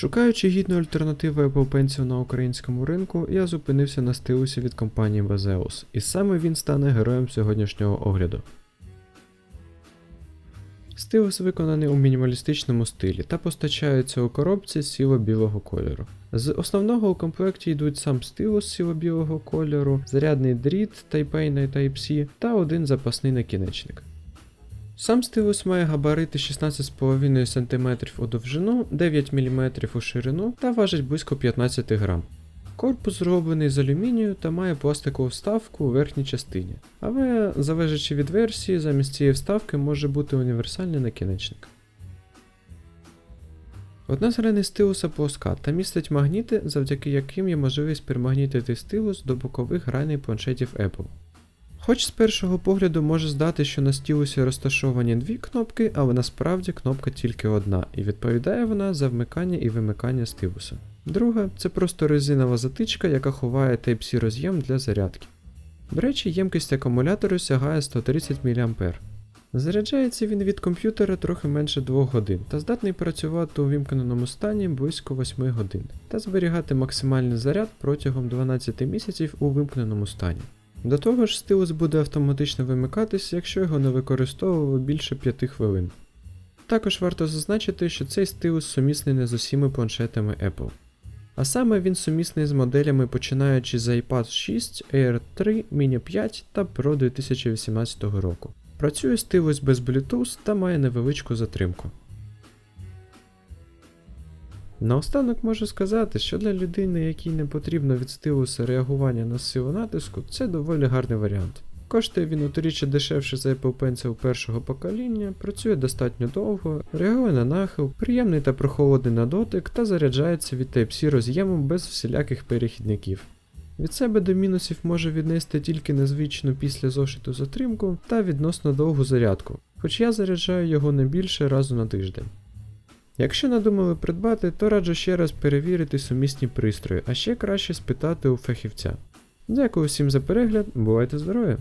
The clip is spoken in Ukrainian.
Шукаючи гідну альтернативу Apple Pencil на українському ринку, я зупинився на стилусі від компанії Bezeus, і саме він стане героєм сьогоднішнього огляду. Стилус виконаний у мінімалістичному стилі та постачається у коробці сіло-білого кольору. З основного у комплекті йдуть сам стилус сіло-білого кольору, зарядний дріт Type-A на Type-C та один запасний накінечник. Сам стилус має габарити 16,5 см у довжину, 9 мм у ширину та важить близько 15 грам. Корпус зроблений з алюмінію та має пластикову вставку у верхній частині, але залежачи від версії, замість цієї вставки може бути універсальний накінечник. Одна з граней стилуса плоска та містить магніти, завдяки яким є можливість пермагнітити стилус до бокових граней планшетів Apple. Хоч з першого погляду може здати, що на стілусі розташовані дві кнопки, але насправді кнопка тільки одна, і відповідає вона за вмикання і вимикання стилуса. Друга це просто резинова затичка, яка ховає Type-C роз'єм для зарядки. До речі, ємкість акумулятору сягає 130 мА. Заряджається він від комп'ютера трохи менше 2 годин та здатний працювати у вімкненому стані близько 8 годин та зберігати максимальний заряд протягом 12 місяців у вимкненому стані. До того ж, стилус буде автоматично вимикатись, якщо його не використовували більше 5 хвилин. Також варто зазначити, що цей стилус сумісний не з усіма планшетами Apple. А саме він сумісний з моделями починаючи з iPad 6, Air 3, Mini 5 та Pro 2018 року. Працює стилус без Bluetooth та має невеличку затримку. Наостанок можу сказати, що для людини, якій не потрібно від стилуса реагування на силу натиску, це доволі гарний варіант. Коштує він утричі дешевше за Apple Pencil першого покоління, працює достатньо довго, реагує на нахил, приємний та прохолодний на дотик та заряджається від Type-C роз'ємом без всіляких перехідників. Від себе до мінусів може віднести тільки незвичну після зошиту затримку та відносно довгу зарядку, хоч я заряджаю його не більше разу на тиждень. Якщо надумали придбати, то раджу ще раз перевірити сумісні пристрої, а ще краще спитати у фахівця. Дякую всім за перегляд, бувайте здорові!